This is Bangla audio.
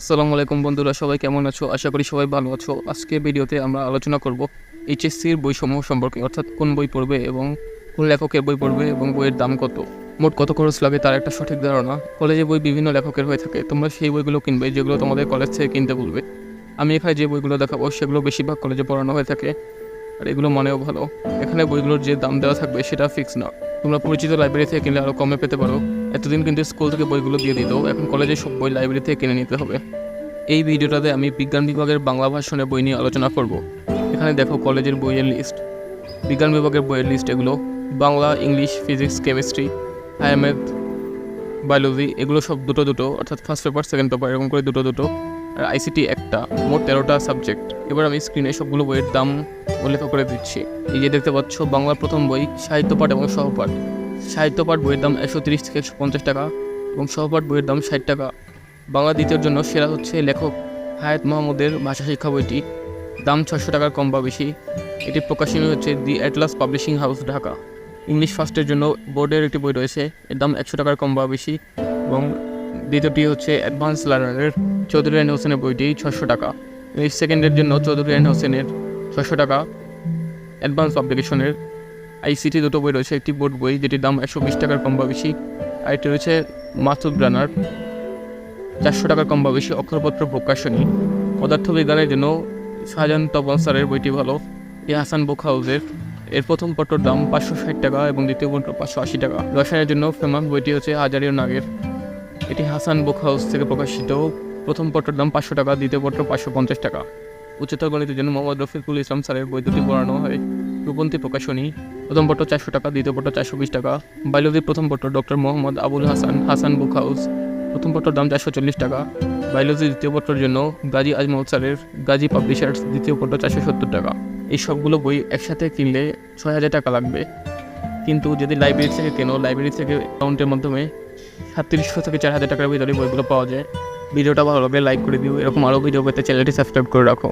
আসসালামু আলাইকুম বন্ধুরা, সবাই কেমন আছো? আশা করি সবাই ভালো আছো। আজকে ভিডিওতে আমরা আলোচনা করব এইচএসসির বইসমূহ সম্পর্কে, অর্থাৎ কোন বই পড়বে এবং কোন লেখকের বই পড়বে এবং বইয়ের দাম কত? মোট কত খরচ লাগে তার একটা সঠিক ধারণা। কলেজে বই বিভিন্ন লেখকের হয়ে থাকে, তোমরা সেই বইগুলো কিনবে, যেগুলো তোমাদের কলেজ থেকে কিনতে বলবে। আমি এখানে যে বইগুলো দেখাবো, সেগুলো বেশিরভাগ কলেজে পড়ানো হয়ে থাকে, আর এগুলো মানেও ভালো। এখানে বইগুলোর যে দাম দেওয়া থাকবে, সেটা ফিক্স না। তোমরা পরিচিত লাইব্রেরি থেকে কিনলে আরও কমে পেতে পারো। এতদিন কিন্তু স্কুল থেকে বইগুলো দিয়ে দিত এখন কলেজে সব বই লাইব্রেরি থেকে কিনে নিতে হবে। এই ভিডিওটাতে আমি বিজ্ঞান বিভাগের বাংলা ভাষণের বই নিয়ে আলোচনা করব। এখানে দেখো কলেজের বইয়ের লিস্ট বিজ্ঞান বিভাগের বইয়ের লিস্ট এগুলো, Bangla, English physics chemistry math biology এগুলো সব দুটো দুটো, অর্থাৎ ফার্স্ট পেপার সেকেন্ড পেপার এরকম করে দুটো দুটো। আইসিটি একটা, মোট তেরোটা সাবজেক্ট এবার আমি স্ক্রিনে সবগুলো বইয়ের দাম উল্লেখ করে দিচ্ছি। এই যে দেখতে পাচ্ছ, বাংলার প্রথম বই, সাহিত্যপাঠ এবং সহপাঠ। সাহিত্যপাঠ বইয়ের দাম একশো তিরিশ থেকে একশো পঞ্চাশ টাকা এবং সহপাঠ বইয়ের দাম ষাট টাকা। বাংলা দ্বিতীয়র জন্য সেরা হচ্ছে লেখক হায়াত মাহমুদের ভাষা শিক্ষা বইটি। দাম ছশো টাকার কম বা বেশি। এটি প্রকাশনী হচ্ছে the Atlas Publishing House, Dhaka. English ফার্স্টের জন্য বোর্ডের একটি বই রয়েছে। এর দাম একশো টাকার কম বা বেশি এবং দ্বিতীয়টি হচ্ছে অ্যাডভান্স লার্নারের চৌধুরী রায়ন হোসেনের বইটি ছশো টাকা। ইংলিশ সেকেন্ডের জন্য চৌধুরী রায়ন হোসেনের ছশো টাকা অ্যাডভান্স পাবলিকেশনের আইসিটি দুটো বই রয়েছে, একটি বোর্ড বই, যেটির দাম একশো বিশ টাকার কম বা বেশি আর একটি রয়েছে মাসুদ রানার চারশো টাকার কম বা বেশি অক্ষরপত্র প্রকাশনী। পদার্থবিজ্ঞানের জন্য শাহজাহান তপন স্যারের বইটি ভালো, এ হাসান বুক হাউসের। এর প্রথম পত্রর দাম পাঁচশো ষাট টাকা এবং দ্বিতীয় পত্র পাঁচশো আশি টাকা। রসায়নের জন্য ফেমাস বইটি হচ্ছে হাজারিও নাগের। এটি হাসান বুক হাউস থেকে প্রকাশিত। প্রথম পত্রের দাম পাঁচশো টাকা, দ্বিতীয় পত্র পাঁচশো পঞ্চাশ টাকা। উচ্চতর গণিতের জন্য মোহাম্মদ রফিকুল ইসলাম স্যারের বই দুটি পড়ানো হয়। রূপন্তী প্রকাশনী, প্রথম পত্র চারশো টাকা, দ্বিতীয় পত্র চারশো বিশ টাকা। বায়োলজির প্রথম পত্র doctor Mohammad Abul Hasan Hasan Book House. প্রথম পত্রের দাম চারশো চল্লিশ টাকা। বায়োলজি, দ্বিতীয় পত্রের জন্য গাজী আজমল স্যারের গাজী পাবলিশার্স, দ্বিতীয় পত্র চারশো সত্তর টাকা। এই সবগুলো বই একসাথে কিনলে ছয় হাজার টাকা লাগবে। কিন্তু যদি লাইব্রেরি থেকে কেনো, লাইব্রেরি থেকে অ্যাকাউন্টের মাধ্যমে সাতত্রিশশো থেকে চার হাজার টাকার ভিতরে বইগুলো পাওয়া যায়। ভিডিওটা ভালো লাগলে লাইক করে দিও। এরকম আরও ভিডিও পেতে চ্যানেলটি সাবস্ক্রাইব করে রাখো।